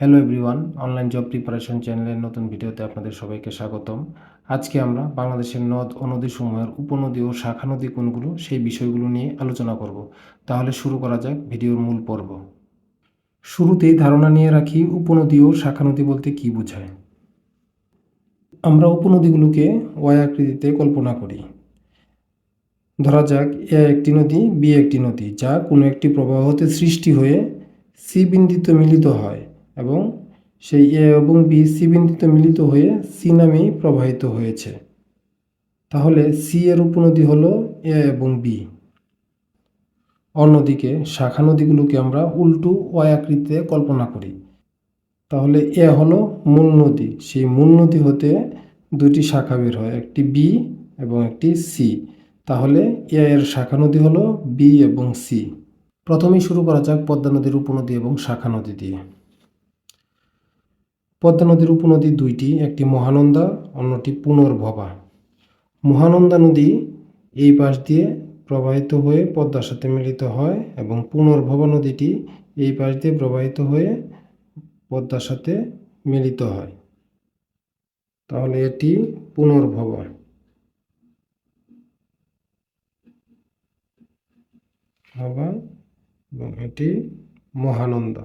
Hello everyone online job preparation চ্যানেলের নতুন ভিডিওতে আপনাদের সবাইকে স্বাগতম। আজকে আমরা বাংলাদেশের নদ ও নদীসমূহের উপনদী ও শাখা নদী কোনগুলো সেই বিষয়গুলো নিয়ে আলোচনা করব। তাহলে শুরু করা যাক ভিডিওর মূল পর্ব। শুরুতেই ধারণা নিয়ে রাখি উপনদী ও শাখা নদী বলতে কী বোঝায়। আমরা উপনদীগুলোকে ওয়াই আকৃতিতে কল্পনা করি। ধরা যাক এ একটি নদী বি একটি নদী, যা কোনো একটি প্রবাহ হতে সৃষ্টি হয়ে সি বিন্দুতে মিলিত হয়। এবং সেই এ এবং বি সি বিন্দুতে মিলিত হয়ে সি নামেই প্রবাহিত হয়েছে। তাহলে সি এর উপনদী হলো এ এবং বি। অন্যদিকে শাখা নদীগুলোকে আমরা উল্টো ওয়াই আকৃতিতে কল্পনা করি। তাহলে এ হলো মূল নদী। সেই মূল নদী হতে দুটি শাখা বের হয়, একটি বি এবং একটি সি। তাহলে এ এর শাখা নদী হলো বি এবং সি। প্রথমেই শুরু করা যাক পদ্মা নদীর উপনদী এবং শাখা নদী দিয়ে। পদ্মা নদীর উপনদী দুইটি, একটি মহানন্দা, অন্যটি পুনর্ভবা। মহানন্দা নদী এই পাশ দিয়ে প্রবাহিত হয়ে পদ্মার সাথে মিলিত হয় এবং পুনর্ভবা নদীটি এই পাশ দিয়ে প্রবাহিত হয়ে পদ্মার সাথে মিলিত হয়। তাহলে এটি পুনর্ভবা। ভবা এবং এটি মহানন্দা।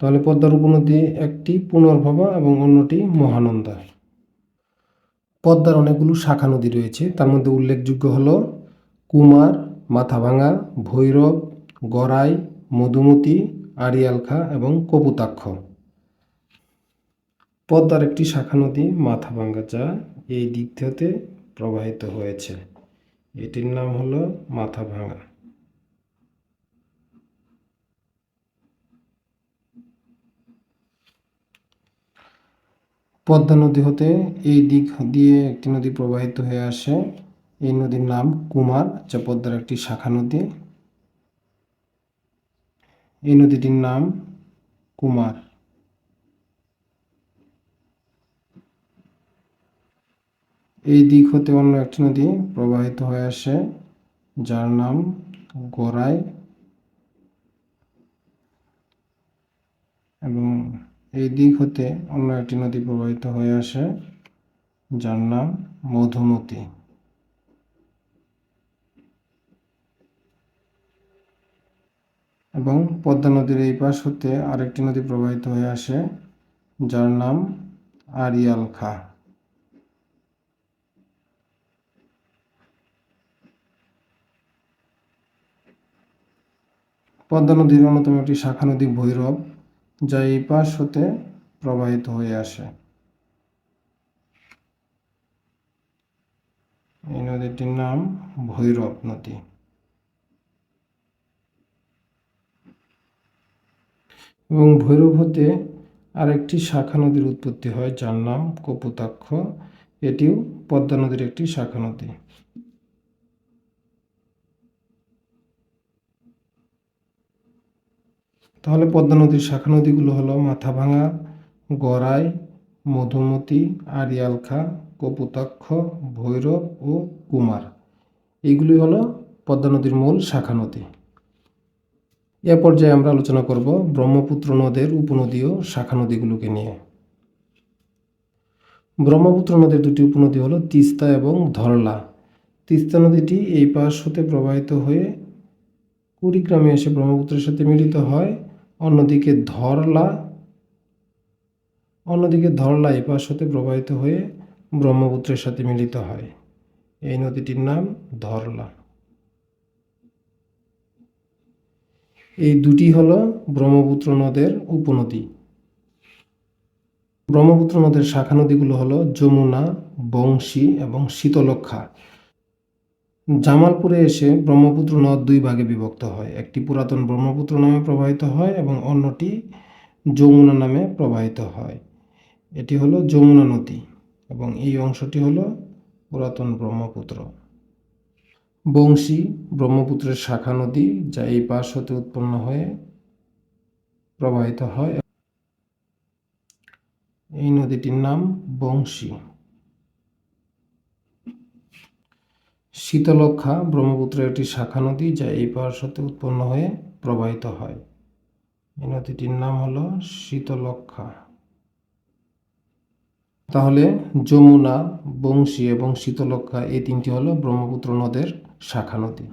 তাহলে পদ্মার উপনদী একটি পুনর্ভবা এবং অন্যটি মহানন্দা। পদ্মার অনেকগুলো শাখা নদী রয়েছে, তার মধ্যে উল্লেখযোগ্য হল কুমার, মাথাভাঙা, ভৈরব, গড়াই, মধুমতি, আড়িয়ালখা এবং কপুতাক্ষ। পদ্মার একটি শাখা নদী মাথাভাঙ্গা যা এই দিক থেকে প্রবাহিত হয়েছে। এটির নাম হলো মাথাভাঙা। পদ্মা নদী হতে এই দিক দিয়ে একটি নদী প্রবাহিত হয়ে আসে। এই নদীর নাম কুমার, যা পদ্মার একটি শাখা নদী। এই নদীটির নাম কুমার। এই দিক হতে অন্য একটি নদী প্রবাহিত হয়ে আসে, যার নাম গোরাই এবং এই দিক হতে অন্য একটি নদী প্রবাহিত হয়ে আসে, যার নাম মধুমতি। এবং পদ্মা নদীর এই পাশ হতে আরেকটি নদী প্রবাহিত হয়ে আসে, যার নাম আরিয়াল খা পদ্মা নদীর অন্যতম একটি শাখা নদী ভৈরব। যা এই পাশ হতে প্রবাহিত হয়ে আসে। এই নদীটির নাম ভৈরব নদী। এবং ভৈরব হতে আরেকটি শাখা নদীর উৎপত্তি হয়, যার নাম কপুতাক্ষ। এটিও পদ্মা নদীর একটি শাখা নদী। তাহলে পদ্মা নদীর শাখা নদীগুলো হলো মাথাভাঙা, গড়াই, মধুমতি আরিয়ালখা কপুতাক্ষ, ভৈরব ও কুমার। এইগুলি হলো পদ্মা নদীর মূল শাখা নদী। এ পর্যায়ে আমরা আলোচনা করব ব্রহ্মপুত্র নদের উপনদী ও শাখা নদীগুলোকে নিয়ে। ব্রহ্মপুত্র নদের দুটি উপনদী হলো তিস্তা এবং ধরলা। তিস্তা নদীটি এই পাশ হতে প্রবাহিত হয়ে কুড়িগ্রামে এসে ব্রহ্মপুত্রের সাথে মিলিত হয়। অন্যদিকে ধরলা অন্যদিকে ধরলা এই পাশ হতে প্রবাহিত হয়ে ব্রহ্মপুত্রের সাথে মিলিত হয়। এই নদীটির নাম ধরলা। এই দুটি হল ব্রহ্মপুত্র নদের উপনদী। ব্রহ্মপুত্র নদের শাখা নদীগুলো হলো যমুনা, বংশী এবং শীতলক্ষা জামালপুরে এসে ব্রহ্মপুত্র নদ দুই ভাগে বিভক্ত হয়। একটি পুরাতন ব্রহ্মপুত্র নামে প্রবাহিত হয় এবং অন্যটি যমুনা নামে প্রবাহিত হয়। এটি হলো যমুনা নদী এবং এই অংশটি হলো পুরাতন ব্রহ্মপুত্র। বংশী ব্রহ্মপুত্রের শাখা নদী যা এই পাশ হতে উৎপন্ন হয়ে প্রবাহিত হয়। এই নদীটির নাম বংশী। শীতলক্ষা ব্রহ্মপুত্রের একটি শাখা নদী যা এই সাথে উৎপন্ন হয়ে প্রবাহিত হয়। এই নদীটির নাম হলো শীতলক্ষা তাহলে যমুনা, বংশী এবং শীতলক্ষা এই তিনটি হলো ব্রহ্মপুত্র নদের শাখা নদী।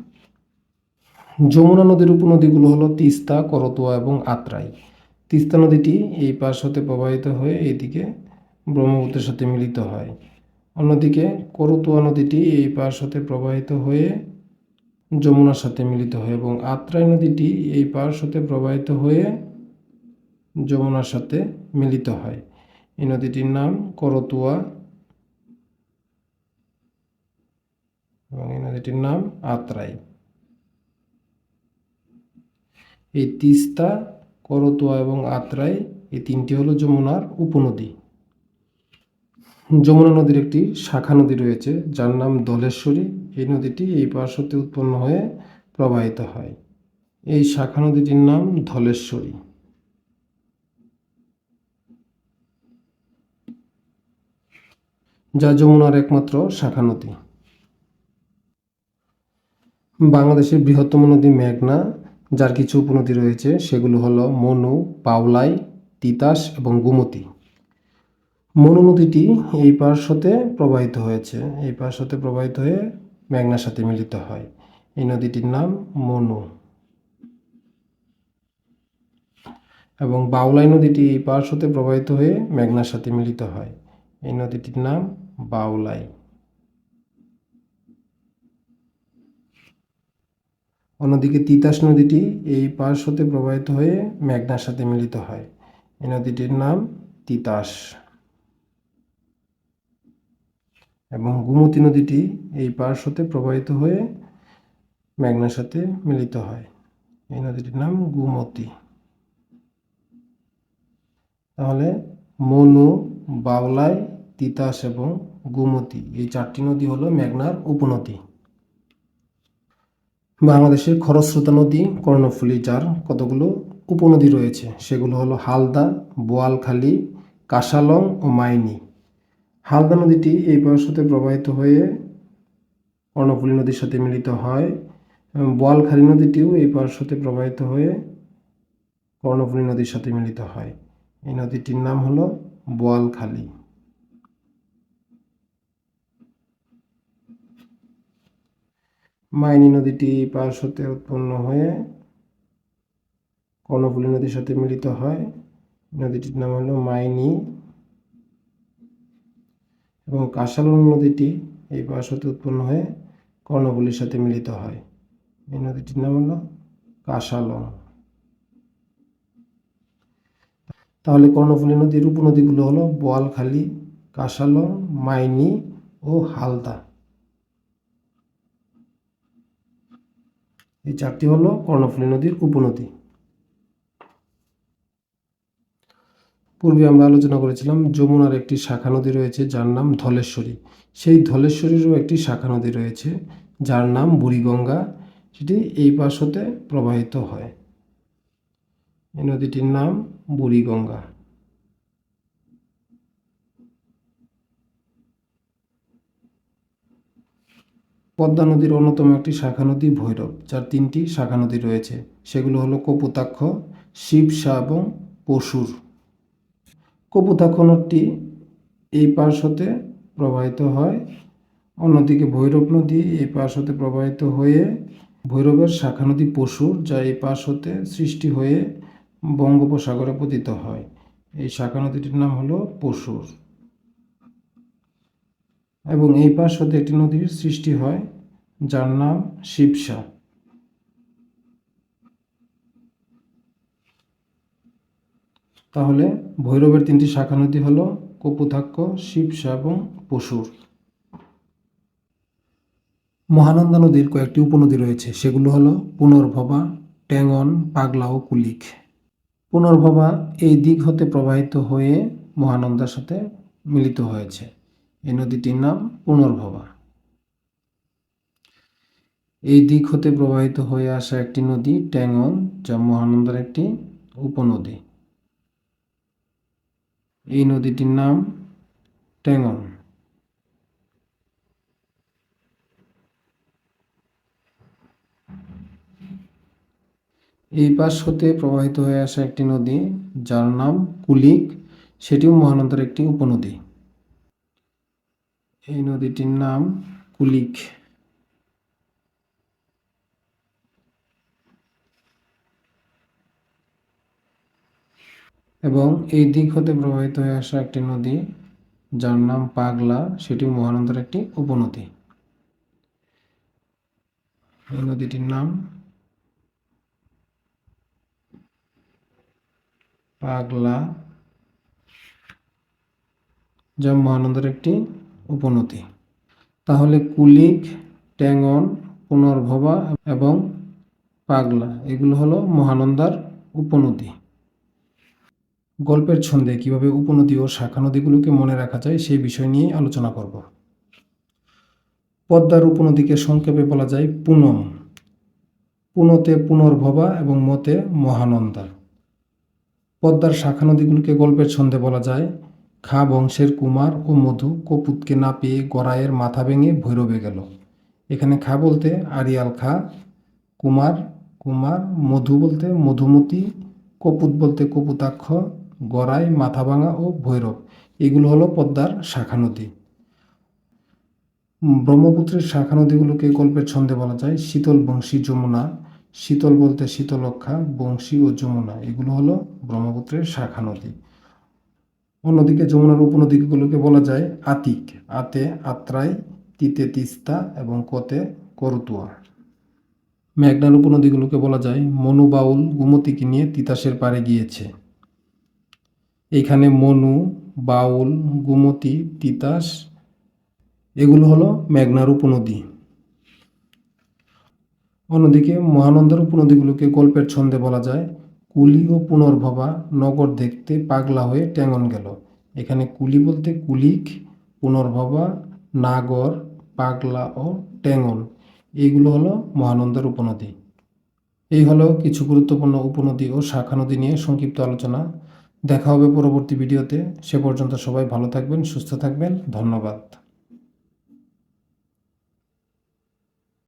যমুনা নদীর উপনদীগুলো হলো তিস্তা, করতোয়া এবং আত্রাই। তিস্তা নদীটি এই পাশ হতে প্রবাহিত হয়ে এইদিকে ব্রহ্মপুত্রের সাথে মিলিত হয়। অন্যদিকে করতোয়া নদীটি এই পাশ হতে প্রবাহিত হয়ে যমুনার সাথে মিলিত হয় এবং আত্রাই নদীটি এই পাশ হতে প্রবাহিত হয়ে যমুনার সাথে মিলিত হয়। এই নদীটির নাম করতুয়া এবং এই নদীটির নাম আত্রাই। এই তিস্তা, করতোয়া এবং আত্রাই এই তিনটি হলো যমুনার উপনদী। যমুনা নদীর একটি শাখা নদী রয়েছে, যার নাম দলেশ্বরী। এই নদীটি এই পাশ হতে উৎপন্ন হয়ে প্রবাহিত হয়। এই শাখা নদীটির নাম ধলেশ্বরী। যা যমুনার একমাত্র শাখা নদী। বাংলাদেশের বৃহত্তম নদী মেঘনা, যার কিছু উপনদী রয়েছে, সেগুলো হলো মনু, পাওলাই, তিতাস এবং গুমতি। মনু নদীটি এই পার্শ্বতে প্রবাহিত হয়েছে। এই পার্শ্বতে প্রবাহিত হয়ে মেঘনার সাথে মিলিত হয়। এই নদীটির নাম মনু। এবং বাউলাই নদীটি এই পার্শ্বতে প্রবাহিত হয়ে মেঘনার সাথে মিলিত হয়। এই নদীটির নাম বাউলাই। অন্যদিকে তিতাস নদীটি এই পার্শ্বতে প্রবাহিত হয়ে মেঘনার সাথে মিলিত হয়। এই নদীটির নাম তিতাস। এবং গুমতি নদীটি এই পাশ হতে প্রবাহিত হয়ে মেঘনার সাথে মিলিত হয়। এই নদীটির নাম গুমতি। তাহলে মনু বাউলাই তিতাস এবং গুমতি, এই চারটি নদী হলো মেঘনার উপনদী। বাংলাদেশের খরস্রোতা নদী, কর্ণফুলী, যার কতগুলো উপনদী রয়েছে, সেগুলো হলো হালদা, বোয়ালখালী কাশালং ও মাইনি। হালদা নদীটি এই পার্শ্বতে প্রবাহিত হয়ে কর্ণফুলী নদীর সাথে মিলিত হয়। বোয়ালখালী নদীটিও এই পার্শ্বতে প্রবাহিত হয়ে কর্ণফুলী নদীর সাথে মিলিত হয়। এই নদীটির নাম হলো বোয়ালখালী। মাইনি নদীটি পাশ হতে উৎপন্ন হয়ে কর্ণফুলী নদীর সাথে মিলিত হয়। নদীটির নাম হলো মাইনি এবং কাশালং নদীটি এই পাশ হতে উৎপন্ন হয়ে কর্ণফুলীর সাথে মিলিত হয়। এই নদীটির নাম হলো কাশালং তাহলে কর্ণফুলী নদীর উপনদীগুলো হলো বোয়ালখালী কাশালং মাইনি ও হালদা। এই চারটি হলো কর্ণফুলী নদীর উপনদী। পূর্বে আমরা আলোচনা করেছিলাম, যমুনার একটি শাখা নদী রয়েছে যার নাম ধলেশ্বরী। সেই ধলেশ্বরীরও একটি শাখা নদী রয়েছে যার নাম বুড়িগঙ্গা। সেটি এই পাশ হতে প্রবাহিত হয়। এই নদীটির নাম বুড়িগঙ্গা। পদ্মা নদীর অন্যতম একটি শাখা নদী ভৈরব, যার তিনটি শাখা নদী রয়েছে। সেগুলো হলো কপুতাক্ষ, শিবসা এবং পশুর। কপুতাক্ষ নদী এই পাশ হতে প্রবাহিত হয়। অন্যদিকে ভৈরব নদী এই পাশ হতে প্রবাহিত হয়ে ভৈরবের শাখা নদী পশুর, যা এই পাশ হতে সৃষ্টি হয়ে বঙ্গোপসাগরে পতিত হয়। এই শাখা নদীটির নাম হলো পশুর। এবং এই পাশ হতে একটি নদীর সৃষ্টি হয়, যার নাম শিবসা। তাহলে ভৈরবের তিনটি শাখা নদী হল কপুথাক্ষ শিবসা এবং পশুর। মহানন্দা নদীর কয়েকটি উপনদী রয়েছে, সেগুলো হলো পুনর্ভবা, ট্যাঙ্গন, পাগলা ও কুলিক। পুনর্ভবা এই দিক হতে প্রবাহিত হয়ে মহানন্দার সাথে মিলিত হয়েছে। এই নদীটির নাম পুনর্ভবা। এই দিক হতে প্রবাহিত হয়ে আসা একটি নদী ট্যাঙ্গন, যা মহানন্দার একটি উপনদী। এই নদীটির নাম ট্যাঙ্গন এই পাশ হতে প্রবাহিত হয়ে আসা একটি নদী, যার নাম কুলিক। সেটিও মহানন্দার একটি উপনদী। এই নদীটির নাম কুলিক। এবং এই দিক হতে প্রবাহিত হয়ে আসা একটি নদী, যার নাম পাগলা, সেটি মহানন্দার একটি উপনদী। এই নদীটির নাম পাগলা, যা মহানন্দার একটি উপনদী। তাহলে কুলিক, ট্যাঙ্গন, পুনর্ভবা এবং পাগলা, এগুলো হলো মহানন্দার উপনদী। গল্পের ছন্দে কীভাবে উপনদী ও শাখা নদীগুলোকে মনে রাখা যায় সেই বিষয় নিয়ে আলোচনা করব। পদ্মার উপনদীকে সংক্ষেপে বলা যায় পুনম। পুনতে পুনর্ভবা এবং মতে মহানন্দা। পদ্মার শাখা নদীগুলোকে গল্পের ছন্দে বলা যায় খা বংশের কুমার ও মধু কপুতকে না পেয়ে গড়াইয়ের মাথা ভেঙে ভৈরবে গেল। এখানে খা বলতে আরিয়াল খা, কুমার কুমার, মধু বলতে মধুমতি, কপুত বলতে কপুতাক্ষ গড়াই, মাথাভাঙা ও ভৈরব। এগুলো হলো পদ্মার শাখা নদী। ব্রহ্মপুত্রের শাখা নদীগুলোকে গল্পের ছন্দে বলা যায় শীতল বংশী যমুনা। শীতল বলতে শীতলক্ষা, বংশী ও যমুনা। এগুলো হলো ব্রহ্মপুত্রের শাখা নদী। অন্যদিকে যমুনার উপনদীগুলোকে বলা যায় আতিক। আতে আত্রাই, তিতে তিস্তা এবং কতে করতুয়া। মেঘনার উপনদীগুলোকে বলা যায় মনু বাউল গুমতিকে নিয়ে তিতাসের পারে গিয়েছে। এখানে মনু, বাউল, গুমতি, তিতাস, এগুলো হলো মেঘনার উপনদী। অন্যদিকে মহানন্দার উপনদীগুলোকে গল্পের ছন্দে বলা যায়, কুলি ও পুনর্ভবা নগর দেখতে পাগলা হয়ে ট্যাঙ্গন গেল। এখানে কুলি বলতে কুলিক, পুনর্ভবা, নাগর, পাগলা ও ট্যাঙ্গন এইগুলো হলো মহানন্দার উপনদী। এই হলো কিছু গুরুত্বপূর্ণ উপনদী ও শাখা নদী নিয়ে সংক্ষিপ্ত আলোচনা। দেখা হবে পরবর্তী ভিডিওতে। সে পর্যন্ত সবাই ভালো থাকবেন সুস্থ থাকবেন। ধন্যবাদ।